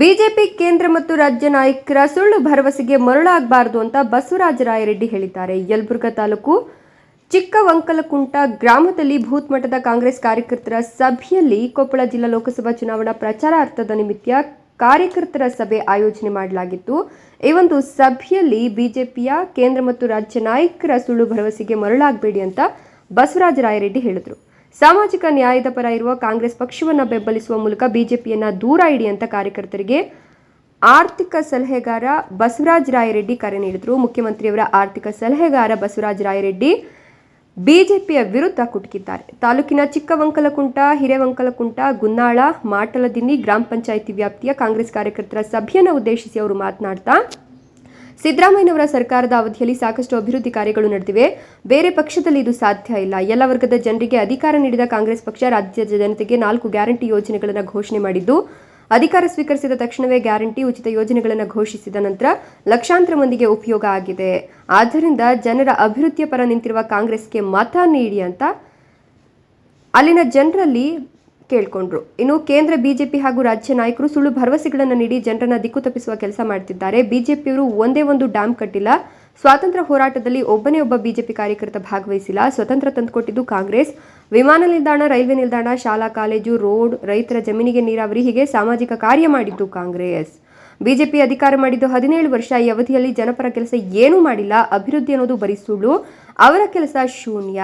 BJP ಕೇಂದ್ರ ಮತ್ತು ರಾಜ್ಯ ನಾಯಕರ ಸುಳ್ಳು ಭರವಸೆಗೆ ಮರುಳಾಗಬಾರದು ಅಂತ ಬಸವರಾಜ ರಾಯರೆಡ್ಡಿ ಹೇಳಿದ್ದಾರೆ. ಯಲಬುರ್ಗಾ ತಾಲೂಕು ಚಿಕ್ಕವಂಕಲಕುಂಟ ಗ್ರಾಮದಲ್ಲಿ ಭೂತ್ಮಠದ ಕಾಂಗ್ರೆಸ್ ಕಾರ್ಯಕರ್ತರ ಸಭೆಯಲ್ಲಿ ಕೊಪ್ಪಳ ಜಿಲ್ಲಾ ಲೋಕಸಭಾ ಚುನಾವಣಾ ಪ್ರಚಾರಾರ್ಥದ ನಿಮಿತ್ತ ಕಾರ್ಯಕರ್ತರ ಸಭೆ ಆಯೋಜನೆ ಮಾಡಲಾಗಿತ್ತು. ಈ ಒಂದು ಸಭೆಯಲ್ಲಿ ಬಿಜೆಪಿಯ ಕೇಂದ್ರ ಮತ್ತು ರಾಜ್ಯ ನಾಯಕರ ಸುಳ್ಳು ಭರವಸೆಗೆ ಮರುಳಾಗಬೇಡಿ ಅಂತ ಬಸವರಾಜ ರಾಯರೆಡ್ಡಿ ಹೇಳಿದರು. ಸಾಮಾಜಿಕ ನ್ಯಾಯದ ಪರ ಇರುವ ಕಾಂಗ್ರೆಸ್ ಪಕ್ಷವನ್ನು ಬೆಂಬಲಿಸುವ ಮೂಲಕ ಬಿಜೆಪಿಯನ್ನ ದೂರ ಇಡಿ ಅಂತ ಕಾರ್ಯಕರ್ತರಿಗೆ ಆರ್ಥಿಕ ಸಲಹೆಗಾರ ಬಸವರಾಜ ರಾಯರೆಡ್ಡಿ ಕರೆ ನೀಡಿದರು. ಮುಖ್ಯಮಂತ್ರಿಯವರ ಆರ್ಥಿಕ ಸಲಹೆಗಾರ ಬಸವರಾಜ ರಾಯರೆಡ್ಡಿ ಬಿಜೆಪಿಯ ವಿರುದ್ಧ ಕುಟುಕಿದ್ದಾರೆ. ತಾಲೂಕಿನ ಚಿಕ್ಕವಂಕಲಕುಂಟ, ಹಿರೇವಂಕಲಕುಂಟ, ಗುನ್ನಾಳ, ಮಾಟಲದಿನ್ನಿ ಗ್ರಾಮ ಪಂಚಾಯಿತಿ ವ್ಯಾಪ್ತಿಯ ಕಾಂಗ್ರೆಸ್ ಕಾರ್ಯಕರ್ತರ ಸಭೆಯನ್ನು ಉದ್ದೇಶಿಸಿ ಅವರು ಮಾತನಾಡ್ತಾ ಸಿದ್ದರಾಮಯ್ಯನವರ ಸರ್ಕಾರದ ಅವಧಿಯಲ್ಲಿ ಸಾಕಷ್ಟು ಅಭಿವೃದ್ಧಿ ಕಾರ್ಯಗಳು ನಡೆದಿವೆ. ಬೇರೆ ಪಕ್ಷದಲ್ಲಿ ಇದು ಸಾಧ್ಯ ಇಲ್ಲ. ಎಲ್ಲ ವರ್ಗದ ಜನರಿಗೆ ಅಧಿಕಾರ ನೀಡಿದ ಕಾಂಗ್ರೆಸ್ ಪಕ್ಷ ರಾಜ್ಯದ ಜನತೆಗೆ ನಾಲ್ಕು ಗ್ಯಾರಂಟಿ ಯೋಜನೆಗಳನ್ನು ಘೋಷಣೆ ಮಾಡಿದ್ದು, ಅಧಿಕಾರ ಸ್ವೀಕರಿಸಿದ ತಕ್ಷಣವೇ ಗ್ಯಾರಂಟಿ ಉಚಿತ ಯೋಜನೆಗಳನ್ನು ಘೋಷಿಸಿದ ನಂತರ ಲಕ್ಷಾಂತರ ಮಂದಿಗೆ ಉಪಯೋಗ ಆಗಿದೆ. ಆದ್ದರಿಂದ ಜನರ ಅಭಿವೃದ್ಧಿಯ ಪರ ನಿಂತಿರುವ ಕಾಂಗ್ರೆಸ್ಗೆ ಮತ ನೀಡಿ ಅಂತ ಅಲ್ಲಿನ ಜನರಲ್ಲಿ ಕೇಳ್ಕೊಂಡ್ರು. ಇನ್ನು ಕೇಂದ್ರ ಬಿಜೆಪಿ ಹಾಗೂ ರಾಜ್ಯ ನಾಯಕರು ಸುಳ್ಳು ಭರವಸೆಗಳನ್ನು ನೀಡಿ ಜನರನ್ನ ದಿಕ್ಕು ತಪ್ಪಿಸುವ ಕೆಲಸ ಮಾಡ್ತಿದ್ದಾರೆ. ಬಿಜೆಪಿಯವರು ಒಂದೇ ಒಂದು ಡ್ಯಾಮ್ ಕಟ್ಟಿಲ್ಲ. ಸ್ವಾತಂತ್ರ್ಯ ಹೋರಾಟದಲ್ಲಿ ಒಬ್ಬನೇ ಒಬ್ಬ ಬಿಜೆಪಿ ಕಾರ್ಯಕರ್ತ ಭಾಗವಹಿಸಿಲ್ಲ. ಸ್ವತಂತ್ರ ತಂದುಕೊಟ್ಟಿದ್ದು ಕಾಂಗ್ರೆಸ್. ವಿಮಾನ ನಿಲ್ದಾಣ, ರೈಲ್ವೆ ನಿಲ್ದಾಣ, ಶಾಲಾ, ಕಾಲೇಜು, ರೋಡ್, ರೈತರ ಜಮೀನಿಗೆ ನೀರಾವರಿ ಹೀಗೆ ಸಾಮಾಜಿಕ ಕಾರ್ಯ ಮಾಡಿದ್ದು ಕಾಂಗ್ರೆಸ್. ಬಿಜೆಪಿ ಅಧಿಕಾರ ಮಾಡಿದ್ದು ಹದಿನೇಳು ವರ್ಷ. ಈ ಅವಧಿಯಲ್ಲಿ ಜನಪರ ಕೆಲಸ ಏನೂ ಮಾಡಿಲ್ಲ. ಅಭಿವೃದ್ಧಿ ಅನ್ನೋದು ಬರೀ ಸುಳ್ಳು. ಅವರ ಕೆಲಸ ಶೂನ್ಯ.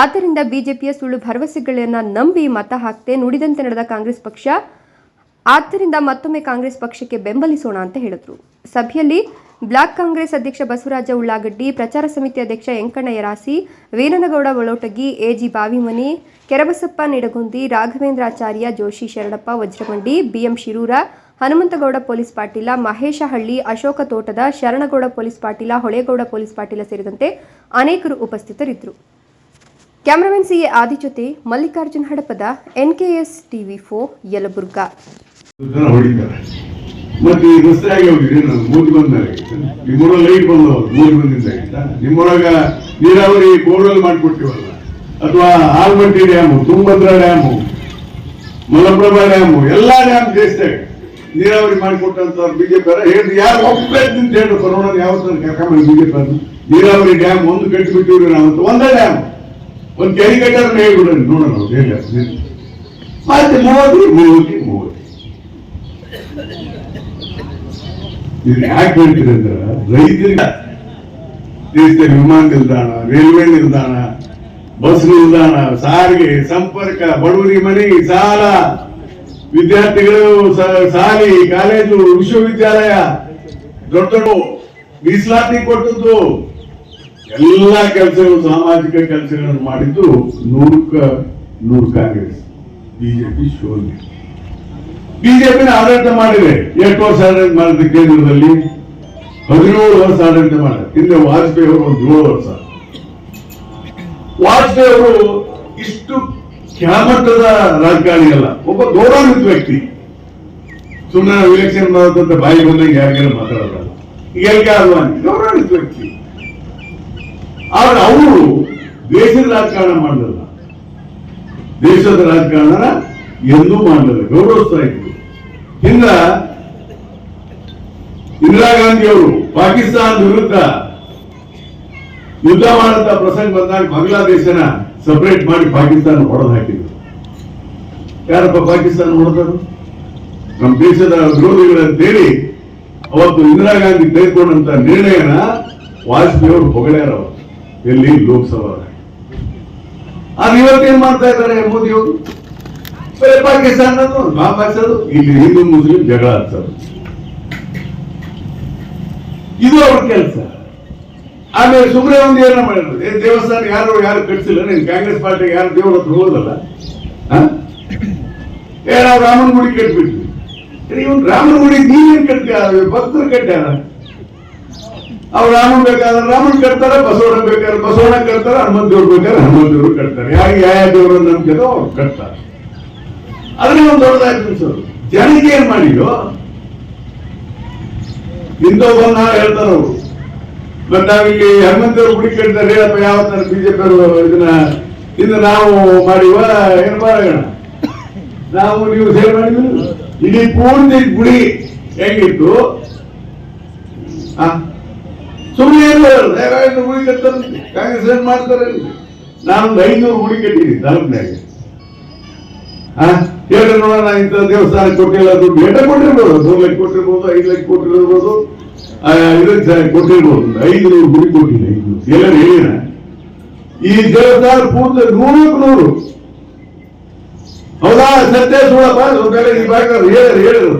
ಆದ್ದರಿಂದ ಬಿಜೆಪಿಯ ಸುಳ್ಳು ಭರವಸೆಗಳನ್ನ ನಂಬಿ ಮತ ಹಾಕ್ತೆ ನುಡಿದಂತೆ ನಡೆದ ಕಾಂಗ್ರೆಸ್ ಪಕ್ಷ, ಆದ್ದರಿಂದ ಮತ್ತೊಮ್ಮೆ ಕಾಂಗ್ರೆಸ್ ಪಕ್ಷಕ್ಕೆ ಬೆಂಬಲಿಸೋಣ ಅಂತ ಹೇಳಿದ್ರು. ಸಭೆಯಲ್ಲಿ ಬ್ಲಾಕ್ ಕಾಂಗ್ರೆಸ್ ಅಧ್ಯಕ್ಷ ಬಸವರಾಜ ಉಳ್ಳಾಗಡ್ಡಿ, ಪ್ರಚಾರ ಸಮಿತಿ ಅಧ್ಯಕ್ಷ Venkanna Yarasi, Veeranagouda Olotagi, AG Bavimani, Kerabasappa Nidagundi, Raghavendracharya Joshi Sharanappa, Vajramandi, BM Shirur, Hanumantagouda police Patil Mahesh Halli Ashok Totad Sharanagouda police Patil, Holegouda police Patil ಸೇರಿದಂತೆ ಅನೇಕರು ಉಪಸ್ಥಿತರಿದ್ದರು. ಕ್ಯಾಮರಾಮನ್ ಸಿಎ ಆದಿ ಜೊತೆ ಮಲ್ಲಿಕಾರ್ಜುನ್ ಹಡಪದ ಎನ್ಕೆಎಸ್ ಟಿವಿ ಫೋ ಯಲಬುರ್ಗ. ಮತ್ತೆ ಈ ರಸ್ತೆ ಆಗಿ ಹೋಗಿದೆ ನಾನು ಮೂರು ಬಂದಾಗ ನಿಮ್ಮೂರ ಲೈಟ್ ಬಂದು ಮೂರು ನಿಮ್ಮೊಳಗ ನೀರಾವರಿ ಬೋರ್ವೆಲ್ ಮಾಡಿಕೊಟ್ಟಿವಲ್ಲ, ಅಥವಾ Almatti dam, Tungabhadra dam, Malaprabha dam, ಎಲ್ಲಾ ಡ್ಯಾಮ್ ದೇಶದಾಗ ನೀರಾವರಿ ಮಾಡಿಕೊಟ್ಟಂತ ಬಿಜೆಪಿ ಹೇಳಿ ಯಾರು ಒಬ್ಬೇ ಅಂತ ಹೇಳಿ ಕೊರೋನಾ ಯಾವತ್ತ ಕರ್ಕೊಂಬಂದು ಬಿಜೆಪಿ ನೀರಾವರಿ ಡ್ಯಾಮ್ ಒಂದು ಕಟ್ಟಿಬಿಟ್ಟಿವ್ರಿ ನಾವು ಒಂದೇ ಡ್ಯಾಮ್. ಒಂದು ಕೆರೆ ಕಟ್ಟಾರ ಬಿಡೋಣ ನೋಡೋಣ ಮತ್ತೆ ಮೋದಿ ಮೋದಿ ಮೋದಿ. ಇದು ಯಾಕೆ ಹೇಳ್ತೀರಿ ಅಂದ್ರೆ, ರೈತರಿಗೆ ದೇಶದ ವಿಮಾನ ನಿಲ್ದಾಣ, ರೈಲ್ವೆ ನಿಲ್ದಾಣ, ಬಸ್ ನಿಲ್ದಾಣ, ಸಾರಿಗೆ, ಸಂಪರ್ಕ ಬಡವರಿಗೆ ಮನೆ ಸಾಲ ವಿದ್ಯಾರ್ಥಿಗಳು ಸಾಲಿ ಕಾಲೇಜು, ವಿಶ್ವವಿದ್ಯಾಲಯ, ದೊಡ್ಡ ದೊಡ್ಡ ಮೀಸಲಾತಿ ಕೊಟ್ಟದ್ದು. ಎಲ್ಲ ಕೆಲಸಗಳು, ಸಾಮಾಜಿಕ ಕೆಲಸಗಳನ್ನು ಮಾಡಿದ್ದು ನೂರಕ್ಕ ನೂರು ಕಾಂಗ್ರೆಸ್ ಬಿಜೆಪಿ ಶೂನ್ಯ ಬಿಜೆಪಿನ ಆಡಳಿತ ಮಾಡಿದೆ. ಎಷ್ಟು ವರ್ಷ ಆಡಳಿತ ಮಾಡಿದೆ ಕೇಂದ್ರದಲ್ಲಿ ಹದಿನೇಳು ವರ್ಷ ಆಡಳಿತ ಮಾಡಿದೆ. ಹಿಂದೆ ವಾಜಪೇಯಿ ಅವರು ಒಂದು ಏಳು ವರ್ಷ. ವಾಜಪೇಯಿ ಅವರು ಇಷ್ಟು ಖ್ಯಾಮಟ್ಟದ ರಾಜಕಾರಣಿ ಅಲ್ಲ. ಒಬ್ಬ ಗೌರವಾನ್ವಿತ ವ್ಯಕ್ತಿ. ಸುಮ್ಮನೆ ಎಲೆಕ್ಷನ್ ಮಾಡೋದಂತ ಬಾಯಿ ಬಂದಂಗೆ ಯಾರಿಗೆಲ್ಲ ಮಾತಾಡೋದಲ್ಲ. ಈಗ ಎಲ್ಕೆ ಅದ್ವಾನಿ ಗೌರವಾನ್ವಿತ ವ್ಯಕ್ತಿ. ಆದ್ರೆ ಅವರು ದೇಶದ ರಾಜಕಾರಣ ಮಾಡಲಿಲ್ಲ. ದೇಶದ ರಾಜಕಾರಣ ಎಂದೂ ಮಾಡಲಿಲ್ಲ. ಗೌರವಿಸ್ತಾ ಇದ್ರು ಹಿಂದ ಇಂದಿರಾ ಗಾಂಧಿ ಅವರು ಪಾಕಿಸ್ತಾನದ ವಿರುದ್ಧ ಯುದ್ಧ ಮಾಡಂತ ಪ್ರಸಂಗ ಬಂದಾಗ ಬಾಂಗ್ಲಾದೇಶನ ಸಪರೇಟ್ ಮಾಡಿ ಪಾಕಿಸ್ತಾನ ಹೊಡೆದು ಹಾಕಿದ್ರು. ಯಾರಪ್ಪ ಪಾಕಿಸ್ತಾನ ಹೊಡೆದರು ನಮ್ಮ ದೇಶದ ವಿರೋಧಿಗಳಂತೇಳಿ ಅವತ್ತು ಇಂದಿರಾ ಗಾಂಧಿ ತೆಗೆದುಕೊಂಡಂತ ನಿರ್ಣಯನ ವಾಜಪೇಯಿ ಅವರು ಹೊಗಳ್ಯಾರ ಎಲ್ಲಿ? ಲೋಕಸಭಾ. ಆದ್ರೆ ಇವತ್ತೇನ್ ಮಾಡ್ತಾ ಇದ್ದಾರೆ ಮೋದಿ ಅವರು? ಬರೀ ಪಾಕಿಸ್ತಾನ ಹಾಕ್ಸೋದು, ಇಲ್ಲಿ ಹಿಂದೂ ಮುಸ್ಲಿಂ ಜಗಳ ಹಾಕ್ಸೋದು. ಇದು ಅವ್ರ ಕೆಲಸ. ಆಮೇಲೆ ಸುಮ್ಮನೆ ಒಂದು ಏನೋ ಮಾಡಿದ್ರು? ದೇವಸ್ಥಾನ ಯಾರು ಯಾರು ಕಟ್ಸಿಲ್ಲ? ನೀನ್ ಕಾಂಗ್ರೆಸ್ ಪಾರ್ಟಿಗೆ ಯಾರು ದೇವ್ರ ಹತ್ರ ಹೋದಲ್ಲ ಏ, ನಾವು ರಾಮನ ಗುಡಿ ಕಟ್ಬಿಟ್ವಿ. ಇವನ್ ರಾಮನ ಗುಡಿ ನೀವೇನ್ ಕಟ್ತೀಯ? ಭಕ್ತರು ಕಟ್ಟ್ಯಾರ ಅವ್ರು ರಾಮನ್ ಬೇಕಾದ್ರೆ ರಾಮನ್ ಕಟ್ತಾರೆ ಬಸವಣ್ಣ ಬೇಕಾದ್ರೆ ಬಸವಣ್ಣ ಕಟ್ತಾರೆ, ಹನುಮಂತ ದೇವ್ರು ಬೇಕಾದ್ರೆ ಹನುಮಂತ ದೇವ್ರು ಕಟ್ತಾರೆ. ಯಾರು ಯಾವ ದೇವರನ್ನು ನಂಬಿಕೆ ಅವ್ರು ಕಟ್ತಾರೆ. ಅದನ್ನ ಒಂದು ದೊಡ್ಡದಾಯ್ತು ಸರ್ ಜನಕ್ಕೆ ಏನ್ ಮಾಡಿದ್ರು ಬಂದ ಹೇಳ್ತಾರ ಅವರು. ಮತ್ತೆ ನಾವಿಲ್ಲಿ ಹನುಮಂತವ್ರು ಗುಡಿ ಕೇಳ್ತಾರೆ ಹೇಳಪ್ಪ ಯಾವ ತರ ಬಿಜೆಪಿ ಅವರು ಇದನ್ನ, ಇನ್ನು ನಾವು ಮಾಡಿವ, ಏನ್ ಮಾಡೋಣ? ನಾವು ನೀವು ಸೇರ್ ಮಾಡಿದ್ರು ಇಡೀ ಪೂರ್ತಿ ಗುಡಿ ಹೆಂಗಿತ್ತು? ಸುಮ್ಮನೆ? ಯಾರಾದ್ರೂ ಗುಡಿ ಕಾಂಗ್ರೆಸ್ ಏನ್ ಮಾಡ್ತಾರೆ? ನಾನೊಂದು ಐನೂರು ಗುಡಿ ಕಟ್ಟಿದ್ದೀನಿ ತಾಲೂಕಿನಾಗ ಹೇಳಿ ನೋಡೋಣ, ಇಂಥ ದೇವಸ್ಥಾನ ಕೊಟ್ಟಿಲ್ಲ ದುಡ್ಡು. ಎಟ ಕೊಟ್ಟಿರ್ಬೋದು, ಮೂರು ಲಕ್ಷ ಕೊಟ್ಟಿರ್ಬೋದು, ಐದು ಲಕ್ಷ ಕೊಟ್ಟಿರ್ಬೋದು ಇದಕ್ಕೆ ಕೊಟ್ಟಿರ್ಬೋದು. ಐದುನೂರು ಗುಡಿ ಕೊಟ್ಟಿಲ್ಲ ಐದು ಹೇಳಿನ ಈ ದೇವಸ್ಥಾನ ಪೂರ್ತಿ ನೂರಕ್ಕೆ ನೂರು. ಹೌದಾ? ಸತ್ಯ ಸುಳಪ್ಪ ಹೇಳಿದ್ರು ಹೇಳಿದ್ರು.